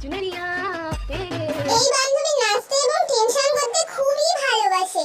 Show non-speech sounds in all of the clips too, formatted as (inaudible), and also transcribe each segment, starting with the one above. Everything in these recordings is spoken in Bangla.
চুনারিয়া তেরে এই বান্ধবী নাচতে এবং টেনশন করতে খুবই ভালোবাসে।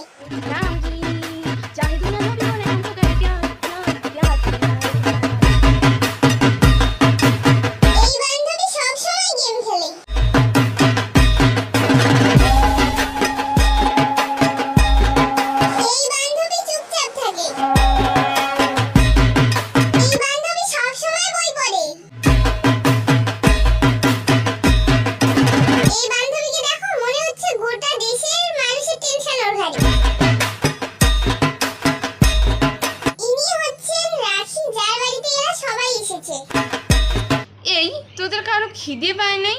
তোদের কারও খিদে পায় নাই?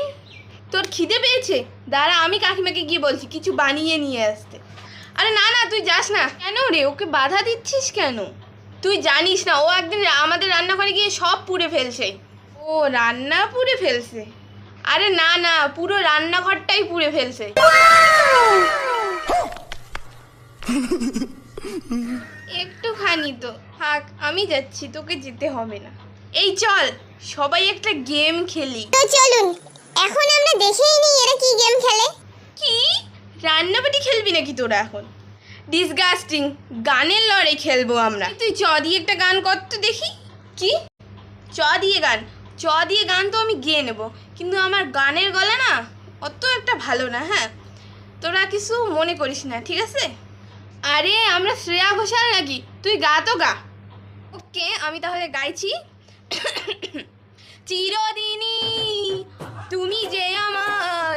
তোর খিদে পেয়েছে? দাঁড়া আমি কাকিমাকে গিয়ে বলছি কিছু বানিয়ে নিয়ে আসতে। আরে না না তুই যাস না। কেন রে? ওকে বাধা দিচ্ছিস কেন? তুই জানিস না ও একদিন আমাদের রান্নাঘরে গিয়ে সব পুড়ে ফেলছে। ও রান্না পুড়ে ফেলছে? আরে না না পুরো রান্নাঘরটাই পুড়ে ফেলছে। (laughs) একটুখানি তো। থাক আমি যাচ্ছি তোকে যেতে হবে না। এই চল সবাই একটা গেম খেলি। তো চলুন এখন আমরা দেখেই নিই এরা কি গেম খেলে। কি? রান্নাবাটি খেলবি নাকি তোরা এখন? ডিসগাস্টিং গানের লড়াই খেলব আমরা। তুই চ দিয়ে একটা গান কর তো দেখি। কি? চ দিয়ে গান। চ দিয়ে গান তো আমি গেয়ে নেব। কিন্তু আমার গানের গলা না অত একটা ভালো না হ্যাঁ? তোরা কিছু মনে করিস না ঠিক আছে? আরে আমরা শ্রেয়া ঘোষাল নাকি? তুই গা তো গা। ওকে আমি তাহলে গাইছি। চিরদিনই তুমি যে আমার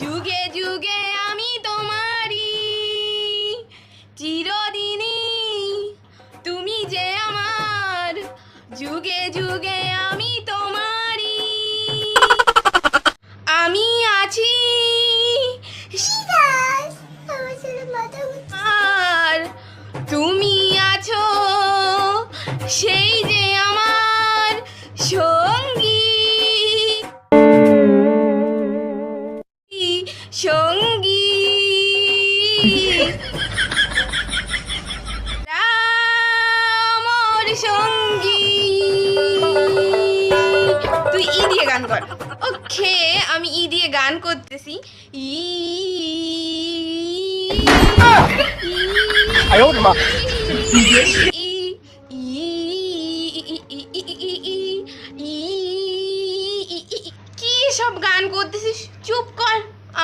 যুগে যুগে সঙ্গী আমার সঙ্গী তুই ই দিয়ে গান কর ওকে আমি ই দিয়ে গান করতেছি ই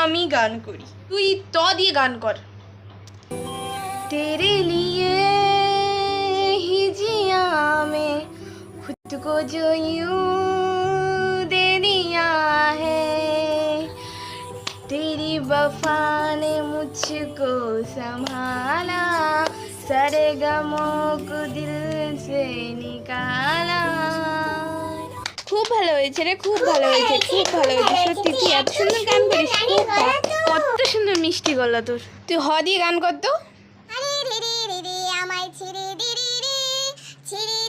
আমি গান করি তুই ত দিয়ে গান কর तेरे लिए ही जिया में खुद को जो यूं दे दिया है तेरी वफा ने मुझको संभाला सारे गमों को दिल से निकाला খুব ভালো হয়েছে রে খুব ভালো হয়েছে খুব ভালো হয়েছে। সত্যি তুই এত সুন্দর গান করিস খুব কত সুন্দর মিষ্টি গলা তোর। তুই হ দিয়ে গান কর তো। আরে রে রে রে রে আমায় ছেড়ে দে রে রে।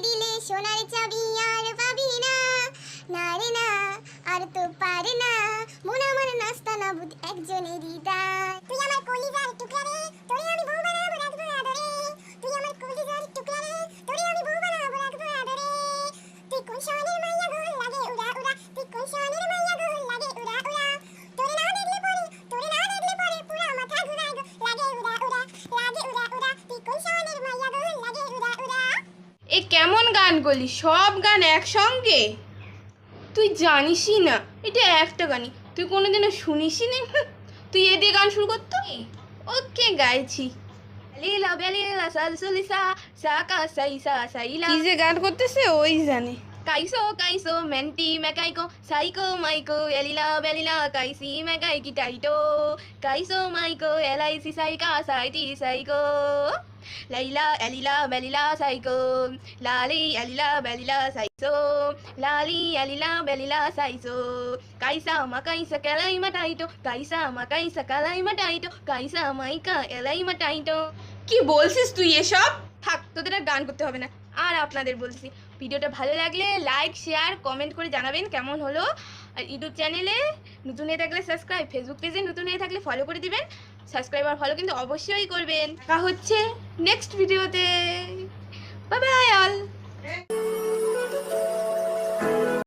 দিলে সোনার চাবি আর পাবি না। না রে না আর তো পারে না। মন আমার নাস্তা না বুধ একজনেরই দায় এ কেমন গান করলি সব গান একসঙ্গে? তুই জানিসই না এটা একটা গানই। তুই কোনোদিনও শুনিসই নি? তুই এ দিয়ে গান শুরু করতো? ওকে গাইছি। লীলা বেলীলা সালসুলিসা সাকা সাইসা সাইলা। কি যে গান করতেছে ওই জানে। কাইসো কাইসো মেন্টি মেকাইকো সাইকো মাইকো এলিলা বেলিলা কাইসি মেকাই কি টাইটো কাইসো মাইকো এলাইসি সাইকা সাইটি সাইকো লাইলা এলিলা বেলিলা সাইকো লালি এলিলা বেলিলা সাইসো লালি এলিলা বেলিলা সাইসো কাইসা মাকাইসা কেলাই মাটাইটো কাইসা মাকাইসা কালাই মাটাইটো কাইসা মাইকা এলাই মাটাইটো কি বলছিস তুই এসব? থাক, তোদের গান করতে হবে না। আর আপনাদের বলছি, ভিডিওটা ভালো লাগলে লাইক শেয়ার কমেন্ট করে জানাবেন কেমন হলো। আর ইউটিউব চ্যানেলে নতুন হয়ে থাকলে সাবস্ক্রাইব ফেসবুক পেজে নতুন হয়ে থাকলে ফলো করে দিবেন। সাবস্ক্রাইব আর ফলো কিন্তু অবশ্যই করবেন। তা হচ্ছে নেক্সট ভিডিওতে বাই বাই অল